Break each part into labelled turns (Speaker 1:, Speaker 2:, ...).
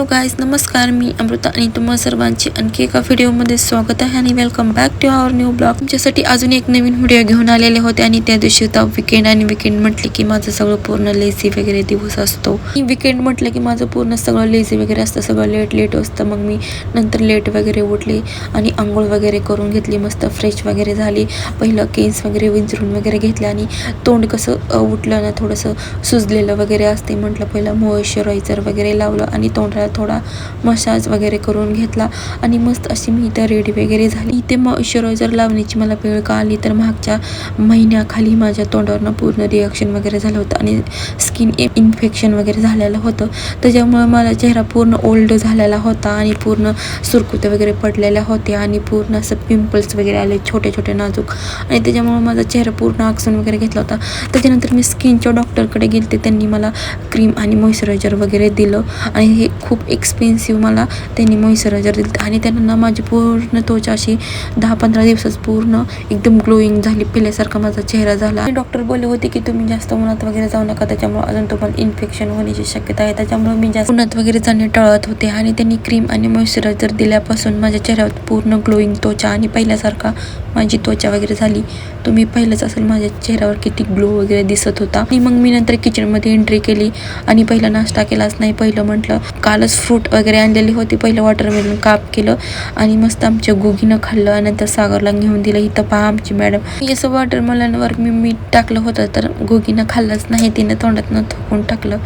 Speaker 1: Hello guys नमस्कार मी अमृता आणि तुम्हा सर्वांचे आणखी एका व्हिडिओमध्ये स्वागत आहे आणि welcome back to our new blog तुमच्यासाठी अजून एक नवीन व्हिडिओ घेऊन आलेले होते आणि त्या दिवशी होता विकेंड आणि विकेंड म्हटले की माझं सगळं पूर्ण लेझी वगैरे दिवस असतो. विकेंड म्हटलं की माझं पूर्ण सगळं लेझी वगैरे असतं सगळं लेट लेट असतं. मग मी नंतर लेट वगैरे उठली आणि आंघोळ वगैरे करून घेतली मस्त फ्रेश वगैरे झाली. पहिलं केन्स वगैरे विंचरून वगैरे घेतले आणि तोंड कसं उठलं ना थोडंसं सुजलेलं वगैरे असते म्हटलं. पहिलं मॉइश्चरायझर वगैरे लावलं आणि तोंडाला थोडा मसाज वगैरे करून घेतला. आणि मस्त अशी मी इथं रेडी वगैरे झाली. इथे मॉइश्चरायझर लावण्याची मला वेळ का आली तर मागच्या महिन्याखाली माझ्या तोंडावरनं पूर्ण रिॲक्शन वगैरे झालं होतं. आणि स्किन इन्फेक्शन वगैरे झालेलं होतं. त्याच्यामुळे मला चेहरा पूर्ण ओल्ड झालेला होता आणि पूर्ण सुरकुते वगैरे पडलेल्या होत्या आणि पूर्ण असं पिंपल्स वगैरे आले छोटे छोटे नाजूक. आणि त्याच्यामुळे माझा चेहरा पूर्ण आकसून वगैरे घेतला होता. त्याच्यानंतर मी स्किनच्या डॉक्टरकडे गेले त्यांनी मला क्रीम आणि मॉइश्चरायझर वगैरे दिलं. आणि हे खूप एक्सपेन्सिव्ह मला त्यांनी मॉइश्चरायझर दिलं आणि त्यांना ना माझी पूर्ण त्वचा अशी दहा पंधरा दिवसात पूर्ण एकदम ग्लोईंग झाली. पहिल्यासारखा माझा चेहरा झाला. आणि डॉक्टर बोलले होते की तुम्ही जास्त उन्हात वगैरे जाऊ नका. त्याच्यामुळे अजून तुम्हाला इन्फेक्शन होण्याची शक्यता आहे. त्याच्यामुळे मी जास्त उन्हात वगैरे जाणे टळत होते. आणि त्यांनी क्रीम आणि मॉइश्चरायझर दिल्यापासून माझ्या चेहऱ्यावर पूर्ण ग्लोईंग त्वचा आणि पहिल्यासारखा माझी त्वचा वगैरे झाली. तुम्ही पहिलंच असेल माझ्या चेहऱ्यावर किती ग्लो वगैरे दिसत होता. आणि मग मी नंतर किचनमध्ये एंट्री केली. आणि पहिला नाश्ता केलाच नाही. पहिलं म्हटलं कालच फ्रूट वगैरे आणलेली होती पहिलं वॉटरमेलन काप केलं आणि मस्त आमच्या गुगीनं खाल्लं आणि नंतर सागरला घेऊन दिलं. इथं पहा आमची मॅडम असं वॉटरमेलनवर मी मीठ टाकलं होतं तर गुगीनं खाल्लंच नाही. तिनं तोंडातनं थोकून टाकलं.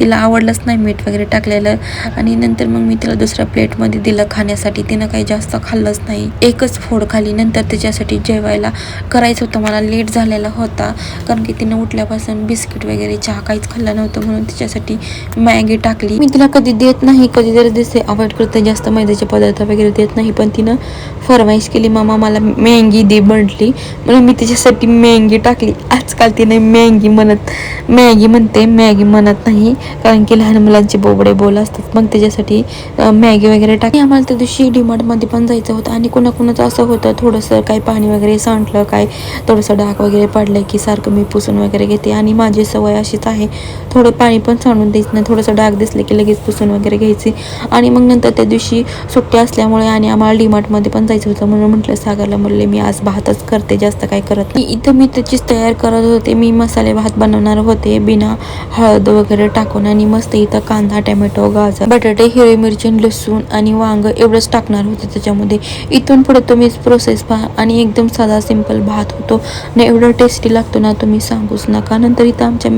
Speaker 1: तिला आवडलंच नाही मीठ वगैरे टाकलेलं. आणि नंतर मग मी तिला दुसऱ्या प्लेटमध्ये दिलं खाण्यासाठी. तिनं काही जास्त खाल्लंच नाही. एकच फोड खाली. नंतर त्याच्यासाठी जेवायला करायचं होतं. मला लेट झालेला होता. कारण की तिनं उठल्यापासून बिस्किट वगैरे चहा काहीच खाल्लं नव्हतं म्हणून तिच्यासाठी मॅगी टाकली. मी तिला कधी देत नाही कधी दिसते अवॉइड करते जास्त मैद्याचे पदार्थ वगैरे देत नाही पण तिनं फरमाईश केली मामा मला मॅंगी दे म्हटली. म्हणून मी तिच्यासाठी मॅंगी टाकली. आजकाल तिने मॅंगी म्हणत मॅगी म्हणते मॅगी म्हणत नाही कारण की लहान मुलांचे बोबडे बोल असतात. मग त्याच्यासाठी मॅगी वगैरे टाकली आम्हाला त्या दिवशी डीमार्टमध्ये पण जायचं होतं आणि कुणाकुणाचं असं होतं थोडंसं काय पाणी वगैरे सांडलं काय थोडंसं डाग वगैरे पडलं की सारखं मी पुसून वगैरे घेते. आणि माझी सवय अशीच आहे थोडं पाणी पण सांडून द्यायचं नाही थोडंसं डाग दिसलं की लगेच पुसून वगैरे वगैरे घ्यायचे. आणि मग नंतर त्या दिवशी सुट्टी असल्यामुळे आणि आम्हाला डीमार्टमध्ये पण जायचं होतं म्हणून म्हटलं सागरला म्हणले मी आज भातच करते जास्त काय करत नाही. इथं मी त्याचीच तयार करत होते. मी मसाले भात बनवणार होते बिना हळद वगैरे टाकून आणि मस्त इथं कांदा टॅमॅटो गाजर बटाटे हिरवी मिरची लसूण आणि वांग एवढंच टाकणार होते त्याच्यामध्ये. इथून पुढे तुम्हीच प्रोसेस पहा. आणि एकदम साधा सिंपल भात होतो. आणि एवढं टेस्टी लागतो ना तुम्ही सांगूच नका. नंतर इथं आमच्या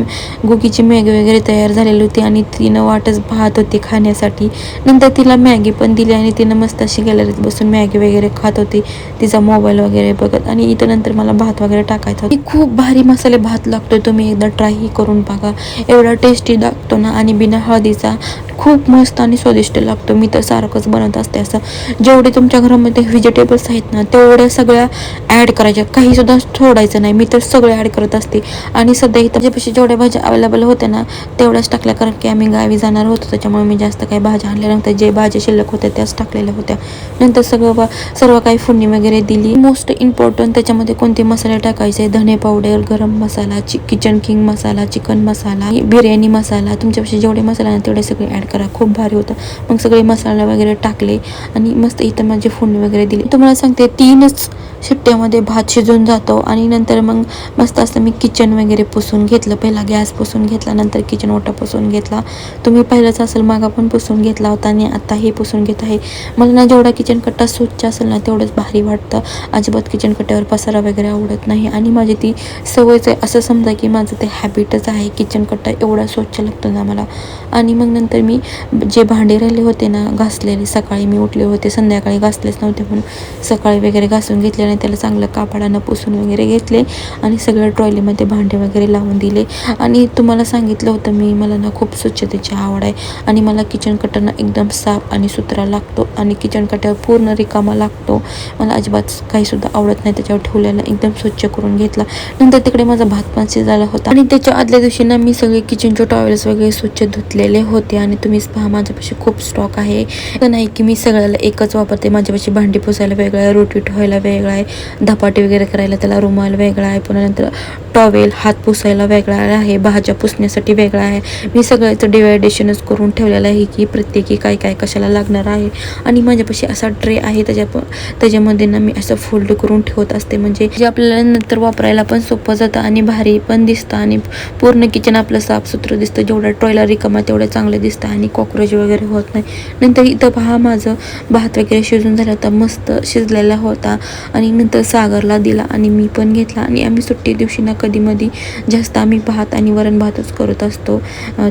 Speaker 1: गुगीची मॅगी वगैरे तयार झालेली होती आणि तिनं वाटच भात होती खाण्यासाठी. नंतर तिला मॅगी पण दिली आणि तिनं मस्त अशी गॅलरीत बसून मॅगी वगैरे खात होती. तिचा मोबाईल वगैरे बघत आणि इथं नंतर मला भात वगैरे टाकायचा होता. खूप भारी मसाले भात लागतो तुम्ही एकदा ट्रायही करून बघा. एवढा टेस्टी लागतो ना आणि बिना हळदीचा खूप मस्त आणि स्वादिष्ट लागतो. मी तर सारखंच बनवत असते असं. जेवढे तुमच्या घरामध्ये व्हेजिटेबल्स आहेत ना तेवढ्या सगळ्या ॲड करायच्या. काही सुद्धा सोडायचं नाही. मी तर सगळे ॲड करत असते. आणि सध्या इथं माझ्यापाशी जेवढ्या भाज्या अवेलेबल होत्या ना तेवढ्याच टाकल्या. कारण की आम्ही गावी जाणार होतो त्याच्यामुळे मी जास्त काही भाज्या आणल्या नव्हत्या. जे भाज्या शिल्लक होत्या त्याच टाकलेल्या होत्या. नंतर सगळं सर्व काही फोडणी वगैरे दिली. मोस्ट इम्पॉर्टंट त्याच्यामध्ये कोणते मसाले टाकायचे? धने पावडर गरम मसाला चि kitchen king masala chicken masala biryani masala. तुमच्यापाशी जेवढे मसाला ना तेवढे सगळे ॲड करा. खूप भारी होतं. मग सगळे मसाला वगैरे टाकले आणि मस्त इथं माझी फोडणी वगैरे दिली. तुम्हाला सांगते तीनच शिट्ट्यामध्ये भात शिजून जातो आणि नंतर मग मस्त असं मी किचन वगैरे पुसून घेतलं. पहिला गॅस पुसून घेतला नंतर किचन ओटा पुसून घेतला. तुम्ही पहिलंच असेल मागा पण पुसून घेतला होता आणि आताही पुसून घेत आहे. मला ना जेवढा किचन कट्टा स्वच्छ असेल ना तेवढंच भारी वाटतं. अजिबात किचन कट्ट्यावर पसारा वगैरे आवडत नाही आणि माझी ती सवयच आहे. असं समजा की माझं ते हॅबिटच आहे. किचन कट्टा एवढा स्वच्छ लागतो ना मला. आणि मग नंतर मी जे भांडे राहिले होते ना घासलेले सकाळी मी उठले होते. संध्याकाळी घासलेच नव्हते म्हणून सकाळी वगैरे घासून घेतले आणि त्याला चांगलं कापडानं पुसून वगैरे घेतले आणि सगळं ट्रॉलीमध्ये भांडे वगैरे लावून दिले. आणि तुम्हाला सांगितलं होतं मी मला ना खूप स्वच्छतेची आवड आहे आणि मला किचन कट्टाना एकदम साफ आणि सुथरा लागतो आणि किचन कट्ट्यावर पूर्ण रिकामा लागतो. मला अजिबात काहीसुद्धा आवडत नाही त्याच्यावर ठेवलेलं एकदम स्वच्छ करून घेतला. नंतर तिकडे माझा भात पण शिजायला होता. आणि त्याच्या आदल्या दिवशी ना मी सगळे किचनचे टॉवेल्स वगैरे स्वच्छ धुतलेले होते आणि तुम्हीच पहा माझ्यापाशी खूप स्टॉक आहे. नाही की मी सगळ्याला एकच वापरते माझ्यापाशी भांडी पुसायला वेगळं आहे रोटी ठेवायला वेगळा आहे धपाटे वगैरे करायला त्याला रुमाल वेगळा आहे. पुन्हा नंतर टॉवेल हात पुसायला वेगळा आहे भाज्या पुसण्यासाठी वेगळा आहे. मी सगळ्याचं डिवायडेशनच करून ठेवलेलं आहे की प्रत्येकी काय काय कशाला लागणार आहे. आणि माझ्यापाशी असा ट्रे आहे त्याच्या त्याच्यामध्ये ना मी असं फोल्ड करून ठेवत असते. म्हणजे जे आपल्याला नंतर वापरायला पण सोपं जातं आणि भारी पण दिसतं आणि पूर्ण किचन आपलं साफसुथरं दिसतं. जेवढा टॉयला रिकामा तेवढं चांगलं दिसतं आणि कॉक्रोच वगैरे होत नाही. नंतर इथं पहा माझं भात वगैरे शिजून झालं होता. मस्त शिजलेला होता. आणि नंतर सागरला दिला आणि मी पण घेतला. आणि आम्ही सुट्टी दिवशी ना कधीमधी जास्त आम्ही भात आणि वरण भातच करत असतो.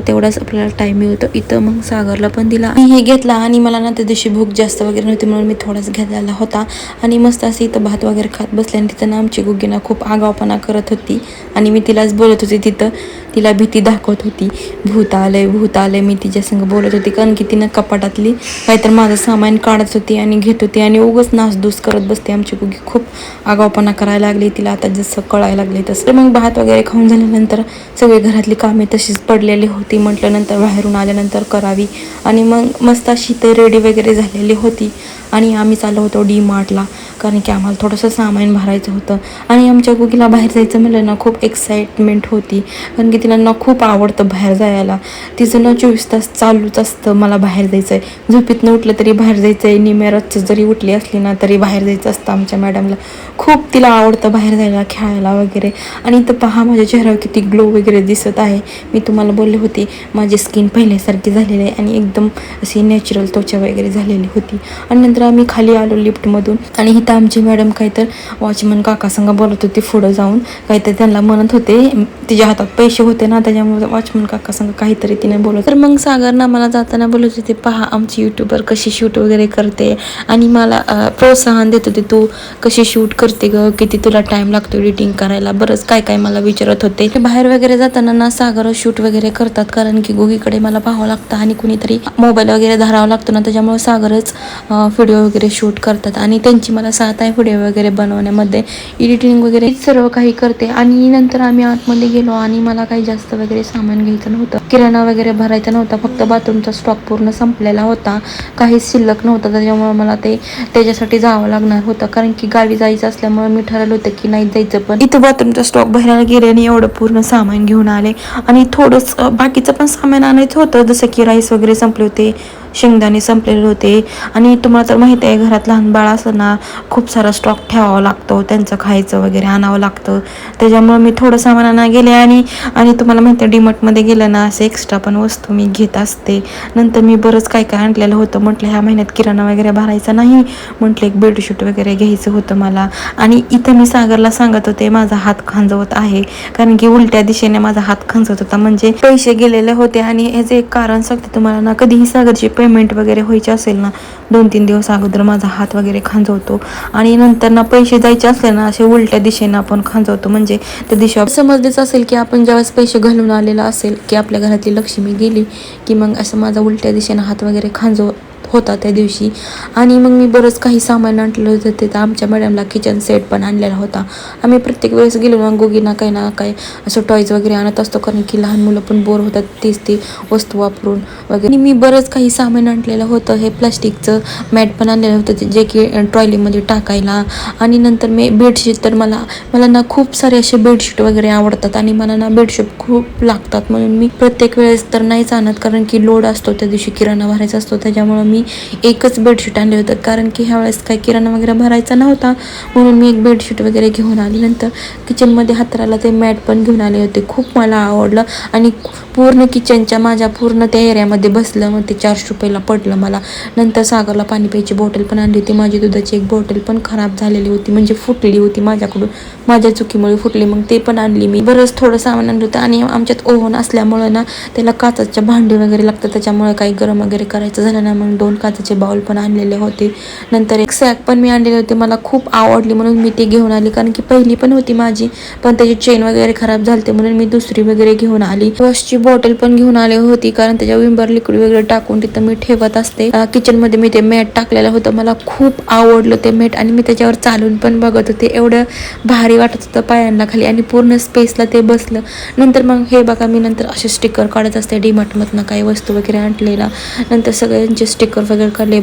Speaker 1: तेवढाच आपल्याला टाईम मिळतो. इथं मग सागरला पण दिला. आणि हे घेतला आणि मला ना त्या दिवशी भूक जास्त वगैरे नव्हती म्हणून मी थोडाच घेतलेला होता. आणि मस्त असं इथं भात वगैरे खात बसले आणि तिथं ना आमची गुग्गीना खूप आगावपणा करत होती. आणि मी तिलाच बोलत होती तिथं. तिला भीती दाखवत होती. भूत आलंय भूत आलंय. मी तिच्या संग बोलत होती. कारण की तिनं कपाटातली काहीतर माझं सामान काढत होती आणि घेत होती. आणि उगच नासधूस करत बसते आमची गुगी खूप आगावपणा करायला लागली. तिला आता जसं कळायला लागले तसं. मग भात वगैरे खाऊन झाल्यानंतर सगळी घरातली कामे तशीच पडलेली होती. म्हटलं नंतर बाहेरून आल्यानंतर करावी. आणि मग मस्त अशी ते रेडी वगैरे झालेली होती. आणि आम्ही चाललो होतो डी मार्टला कारण की आम्हाला थोडंसं सामान भरायचं होतं. आणि आमच्या गुगीला बाहेर जायचं म्हणलं ना खूप एक्साइटमेंट होती. कारण की तिला ना खूप आवडतं बाहेर जायला. तिचं ना चोवीस तास चालूच असतं मला बाहेर जायचं आहे झोपेतनं उठलं तरी बाहेर जायचं आहे निमेरातचं जरी उठली असली ना तरी बाहेर जायचं असतं आमच्या मॅडमला खूप तिला आवडतं बाहेर जायला खेळायला वगैरे. आणि इथं पहा माझ्या चेहऱ्यावर किती ग्लो वगैरे दिसत आहे. मी तुम्हाला बोलले होते माझी स्किन पहिल्यासारखी झालेली आहे. आणि एकदम अशी नॅचरल त्वचा वगैरे झालेली होती. आणि नंतर आम्ही खाली आलो लिफ्टमधून. आणि इथं आमची मॅडम काही तर वॉचमन काकासंग बोलत होती पुढं जाऊन. काहीतरी त्यांना म्हणत होते तिच्या हातात पैसे होते ना त्याच्यामुळे वॉचमन काका संग काहीतरी तिने बोलत तर मग सागरना मला जाताना बोलत होते पहा आमची युट्यूबर कशी शूट वगैरे करते आणि मला प्रोत्साहन देत होते तू कशी शूट करते ग? किती तुला टाइम लागतो एडिटिंग करायला? बरंच काय काय मला विचारत होते. ते बाहेर वगैरे जाताना ना सागर शूट वगैरे करतात कारण की गुगीकडे मला पाहावं लागतं आणि कुणीतरी मोबाईल वगैरे धरावा लागतो ना त्याच्यामुळे सागरच व्हिडिओ व्हिडिओ वगैरे शूट करतात आणि त्यांची मला साथ आहे व्हिडिओ वगैरे बनवण्यामध्ये. एडिटिंग वगैरे सर्व काही करते. आणि नंतर आम्ही आतमध्ये गेलो आणि मला काही जास्त वगैरे सामान घ्यायचं नव्हतं. किराणा वगैरे भरायचा नव्हता. फक्त बाथरूमचा स्टॉक पूर्ण संपलेला होता. काहीच शिल्लक नव्हता. त्याच्यामुळे मला ते त्याच्यासाठी जावं लागणार होतं. कारण की गावी जायचं असल्यामुळे मी ठरवलं होतं की नाही जायचं पण इथं बाथरूमचा स्टॉक भरायला गेले आणि एवढं पूर्ण सामान घेऊन आले. आणि थोडंच बाकीचं पण सामान आणायचं होतं. जसं की राईस वगैरे संपले होते. शेंगदाणे संपलेले होते. आणि तुम्हाला तर माहिती आहे घरात लहान बाळ असं ना खूप सारा स्टॉक ठेवावा लागतो. त्यांचं खायचं वगैरे आणावं लागतं. त्याच्यामुळे मी थोडं सामान आणा गेले आणि आणि तुम्हाला माहिती आहे डीमार्टमध्ये गेलं ना असं एक्स्ट्रा पण वस्तू मी घेत असते. नंतर मी बरंच काय काय आणलेलं होतं. म्हटलं ह्या महिन्यात किराणा वगैरे भरायचा नाही. म्हटलं एक बेडशीट वगैरे घ्यायचं होतं मला. आणि इथं मी सागरला सांगत होते माझा हात खांजवत आहे. कारण की उलट्या दिशेने माझा हात खांजवत होता. म्हणजे पैसे गेलेले होते. आणि ह्याचे एक कारण सांगते तुम्हाला ना कधीही सागरची पेमेंट वगैरे व्हायची असेल ना दोन तीन दिवस अगोदर माझा हात वगैरे खांजवतो. आणि नंतर ना पैसे जायचे असले ना असे उलट्या दिशेनं आपण खांजवतो. म्हणजे त्या दिशा समजलेच असेल की आपण ज्यावेळेस पैसे घालून आलेला असेल की आपल्या घरातली लक्ष्मी गेली की मग असं माझा उलट्या दिशेनं हात वगैरे खांजव होता त्या दिवशी. आणि मग मी बरंच काही सामान आणलेलं होतं. ते तर आमच्या मॅडमला किचन सेट पण आणलेला होता. आम्ही प्रत्येक वेळेस गेलो ना गोगीना काही ना काही असं टॉयज वगैरे आणत असतो. कारण की लहान मुलं पण बोर होतात. तीच ती वस्तू वापरून वगैरे. आणि मी बरंच काही सामान आणलेलं होतं. हे प्लास्टिकचं मॅट पण आणलेलं होतं. ते जे की ट्रॉलीमध्ये टाकायला. आणि नंतर मी बेडशीट तर मला मला ना खूप सारे असे बेडशीट वगैरे आवडतात. आणि मला ना बेडशीट खूप लागतात. म्हणून मी प्रत्येक वेळेस तर नाहीच आणत. कारण की लोड असतो त्या दिवशी. किराणा भरायचा असतो. त्याच्यामुळं मी एकच बेडशीट आणले होतं. कारण की ह्या वेळेस काही किराणा वगैरे भरायचा नव्हता. म्हणून मी एक बेडशीट वगैरे घेऊन आली. नंतर किचनमध्ये हातराला ते मॅट पण घेऊन आले होते. खूप मला आवडलं. आणि पूर्ण किचनच्या माझ्या पूर्ण त्या एरियामध्ये बसलं. मग ते चारशे रुपयाला पडलं मला. नंतर सागरला पाणी प्यायची बॉटल पण आणली होती. माझी दुधाची एक बॉटल पण खराब झालेली होती. म्हणजे फुटली होती माझ्याकडून. माझ्या चुकीमुळे फुटली. मग ते पण आणली मी. बरंच थोडं सामान आणलं होतं. आणि आमच्यात ओव्हन असल्यामुळं ना त्याला काचाच्या भांडी वगैरे लागतात. त्याच्यामुळे काही गरम वगैरे करायचं झालं ना मग दोन काचाचे बाउल पण आणलेले होते. नंतर एक सॅक पण मी आणलेले होते. मला खूप आवडली म्हणून मी ते घेऊन आली. कारण की पहिली पण होती माझी पण त्याची चेन वगैरे खराब झालते म्हणून मी दुसरी वगैरे घेऊन आली. वॉशची बॉटल पण घेऊन आली होती कारण त्याच्या विंबर लिक्विड वगैरे टाकून तिथं मी ठेवत असते. किचनमध्ये मी ते मॅट टाकलेलं होतं. मला खूप आवडलं ते मॅट आणि मी त्याच्यावर चालून पण बघत होते. एवढं भारी वाटत होतं पायांना खाली आणि पूर्ण स्पेसला ते बसलं. नंतर मग हे बघा मी नंतर असे स्टिकर काढत असते. डीमार्टमधनं काही वस्तू वगैरे आणलेला. नंतर सगळ्यांचे स्टिकर स्टिकर वगैरे काढले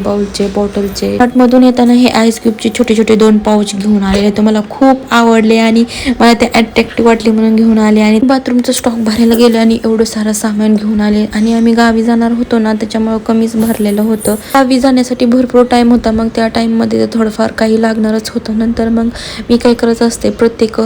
Speaker 1: बॉटलचे. मधून येताना हे आईस क्यूबचे छोटे छोटे दोन पाऊच घेऊन आलेले तर मला खूप आवडले आणि मला ते अट्रॅक्टिव्ह वाटले म्हणून घेऊन आले. आणि बाथरूमचं स्टॉक भरायला गेलो आणि एवढं सारं सामान घेऊन आले. आणि आम्ही गावी जाणार होतो ना त्याच्यामुळे कमीच भरलेलं होतं. गावी जाण्यासाठी भरपूर टाइम होता. मग त्या टाईममध्ये थोडंफार काही लागणारच होतं. नंतर मग मी काय करत असते प्रत्येक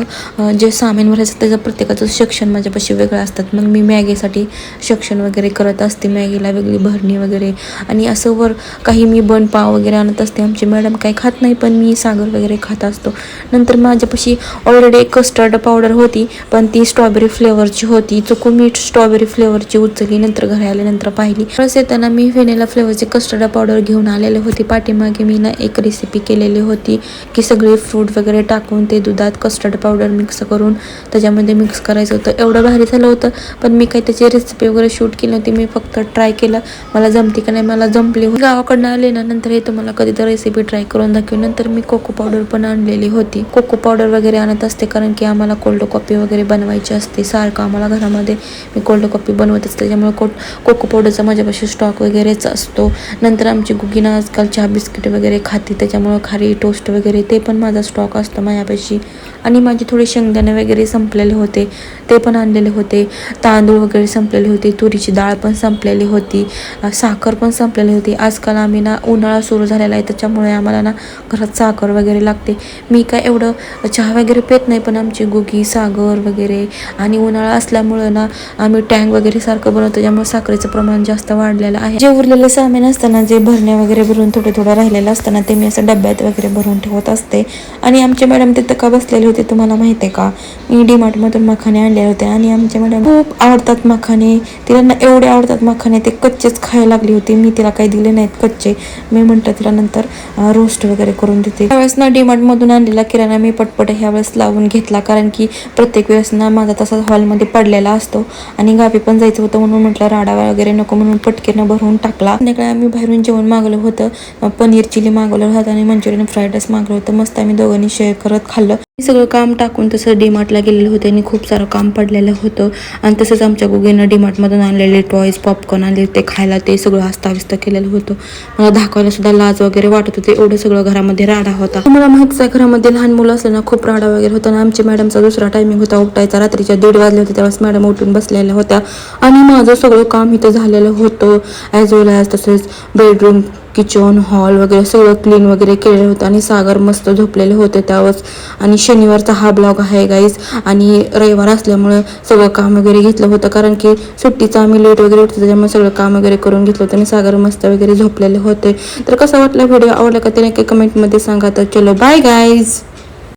Speaker 1: जे सामान भरायचं त्याचं प्रत्येकाचं सेक्शन माझ्यापाशी वेगळं असतात. मग मी मॅगीसाठी सेक्शन वगैरे करत असते. मॅगीला वेगळी भरणी वगैरे. आणि असं वर काही मी बन पाव वगैरे आणत असते. आमची मॅडम काही खात नाही पण मी सागर वगैरे खात असतो. नंतर माझ्यापाशी ऑलरेडी एक कस्टर्ड पावडर होती पण ती स्ट्रॉबेरी फ्लेवरची होती. चुकून मी स्ट्रॉबेरी फ्लेवरची उचलली नंतर घरी आल्यानंतर पाहिली. परत येताना मी फेनेला फ्लेवरची कस्टर्ड पावडर घेऊन आलेले होती. पाठीमागे मी ना एक रेसिपी केलेली होती की सगळे फ्रूट वगैरे टाकून ते दुधात कस्टर्ड पावडर मिक्स करून त्याच्यामध्ये मिक्स करायचं होतं. एवढं भारी झालं होतं पण मी काही त्याची रेसिपी वगैरे शूट केली नव्हती. मी फक्त ट्राय केलं. मला जमते का नाही मला जमली होती. गावाकडनं आले ना नंतर हे तुम्हाला कधी तर रेसिपी ट्राय करून दाखवी नंतर मी कोको पावडर पण आणलेली होती. कोको पावडर वगैरे आणत असते कारण की आम्हाला कोल्ड कॉफी वगैरे बनवायची असते. सारखं आम्हाला घरामध्ये मी कोल्ड कॉफी बनवत असते. त्याच्यामुळे को कोको पावडरचा माझ्यापाशी स्टॉक वगैरेच असतो. नंतर आमची गुगीना आजकाल चहा बिस्किट वगैरे खाते. त्याच्यामुळं खारी टोस्ट वगैरे ते पण माझा स्टॉक असतो माझ्यापाशी. आणि माझे थोडे शेंगदाणे वगैरे संपलेले होते. ते पण आणलेले होते. तांदूळ वगैरे संपलेले होते. तुरीची डाळ पण संपलेली होती. साखर पण संपलेली होती. आजकाल आम्ही ना उन्हाळा सुरू झालेला आहे त्याच्यामुळे आम्हाला ना घरात साखर वगैरे लागते. मी काय एवढं चहा वगैरे पेत नाही पण आमची गुगी सागर वगैरे आणि उन्हाळा असल्यामुळं ना आम्ही टँक वगैरे सारखं बनवतो त्यामुळे साखरेचं प्रमाण जास्त वाढलेलं आहे. जे उरलेलं सामान असताना जे भरण्या वगैरे भरून थोडे थोडं राहिलेलं असताना ते मी असं डब्यात वगैरे भरून ठेवत असते. आणि आमचे मॅडम तिथं का बसलेले होते तुम्हाला माहिती आहे का? मी डीमार्टमधून मखाने आणलेले होते आणि आमच्या मॅडम खूप आवडतात मखाने. तिला ना एवढे आवडतात मखाने ते कच्चेच खायला लागली होती. मी तिला काही दिले नाहीत कच्चे. मी म्हटलं तिला नंतर रोस्ट वगैरे करून देते. त्यावेळेस ना डीमार्टमधून आणलेला किराणा मी पटपट ह्यावेळेस लावून घेतला. कारण की प्रत्येक वेळेस ना माझा तसाच हॉलमध्ये पडलेला असतो. आणि गावी पण जायचं होतं म्हणून म्हटलं राडा वगैरे नको म्हणून पटकेनं भरून टाकला. संध्याकाळी आम्ही बाहेरून जेवण मागवलं होतं. पनीर चिली मागवलं होतं आणि मंचुरियन फ्राईड राईस मागवलं होतं. मस्त आम्ही दोघांनी शेअर करत खाल्लं. सगळं काम टाकून तसं डीमार्टला गेलेलं होते आणि खूप सारं काम पडलेलं होतं. आणि तसंच आमच्या गुगेनं डीमार्टमधून आणलेले टॉयज पॉपकॉर्न आणले ते खायला ते सगळं अस्ताव्यस्त केलेलं होतं. मला दाखवायला सुद्धा लाज वगैरे वाटत होते. एवढं सगळं घरामध्ये राडा होता. मला माहितीच आहे घरामध्ये लहान मुलं असलं ना खूप राडा वगैरे होता. आणि आमच्या मॅडमचा दुसरा टायमिंग होता. उठायचा रात्रीच्या दीड वाजले होते त्यावेळेस मॅडम उठून बसलेल्या होत्या. आणि माझं सगळं काम इथं झालेलं होतं. ॲज वेल ॲज तसेच बेडरूम किचन हॉल वगैरे सगळं क्लीन वगैरे केलेलं होतं आणि सागर मस्त झोपलेले होते त्यावेळेस. आणि शनिवारचा हा ब्लॉग आहे गाईज आणि रविवार असल्यामुळं सगळं काम वगैरे घेतलं होतं कारण की सुट्टीचं आम्ही लेट वगैरे उठतो त्याच्यामुळे सगळं काम वगैरे करून घेतलं होतं आणि सागर मस्त वगैरे झोपलेले होते. तर कसा वाटला व्हिडिओ आवडला का? ते नक्की कमेंटमध्ये सांगा. तर चलो बाय गाईज